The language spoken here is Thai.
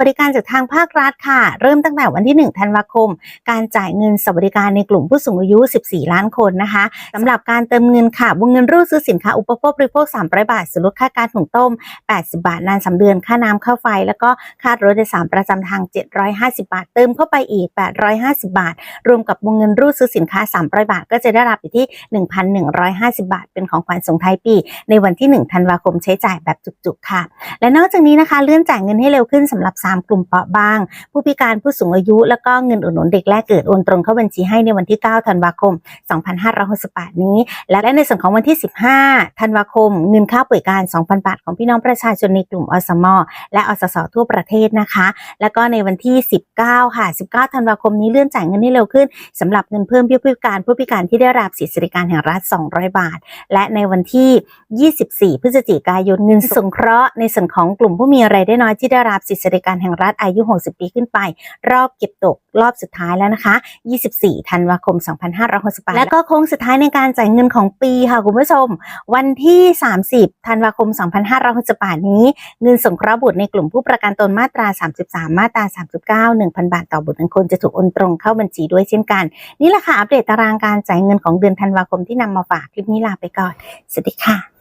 วัสดิการจากทางภาครัฐค่ะ เริ่มตั้งแต่วันที่ 1 ธันวาคม การจ่ายเงินสวัสดิการในกลุ่มผู้สูงอายุ 14 ล้านคนนะคะสำหรับการเติมเงินค่ะวงเงินรูดซื้อสินค้าอุปโภคบริโภค 300 บาทส่วนลดค่าการหุงต้ม 80 บาทนานสามเดือนค่าน้ำค่าไฟ แล้วก็ค่ารถโดยสารประจำทาง 750 บาท เติมเข้าไปอีก 850 บาท รวมกับวงเงินรูดซื้อสินค้า 300 บาท ก็จะได้รับอยู่ที่ 1,150 บาท เป็นของขวัญส่งท้ายปี ในวันที่ 1 ธันวาคมใช้จ่ายแบบจุกๆค่ะ และนอกจากนี้นะคะเลื่อนจ่ายเงินให้เร็วขึ้นสำหรับ3กลุ่มเปราะบาง ผู้พิการผู้สูงอายุ แล้วก็เงินอุดหนุนเด็กแรกเกิดโอนตรงเข้าบัญชีให้ในวันที่ 9 ธันวาคม 2568 นี้ และในส่วนของวันที่ 15 ธันวาคม เงินค่าป่วยการ 2,000 บาทของพี่น้องประชาชนในกลุ่มอสมและอสสทั่วประเทศนะคะ แล้วก็ในวันที่ 19 ค่ะ 19 ธันวาคมนี้เลื่อนจ่ายเงินให้เร็วขึ้นสำหรับเงินเพิ่มเบี้ยผู้พิการผู้พิการที่ได้รับสิทธิสวัสดิการแห่งรัฐ 200 บาท และในวันที่ 24 พฤศจิกายนเงินสงเคราะห์ในส่วนของกลุ่มผู้มีรายได้น้อยที่ได้รับสิทธิสวัสดิการแห่งรัฐอายุ 60 ปีขึ้นไป รอบเก็บตกรอบสุดท้ายแล้วนะคะ 24 ธันวาคม 2568 และก็โค้งสุดท้ายในการจ่ายเงินของปีค่ะคุณผู้ชม วันที่ 30 ธันวาคม 2568 นี้ เงินสงเคราะห์บุตรในกลุ่มผู้ประกันตนมาตรา 33 มาตรา 39 1,000 บาทต่อบุตรหนึ่งคนจะถูกโอนตรงเข้าบัญชีด้วยเช่นกัน นี่แหละค่ะอัปเดตตารางการจ่ายเงินของเดือนธันวาคมที่นำมาฝากคลิปนี้ลาไปก่อน สวัสดีค่ะ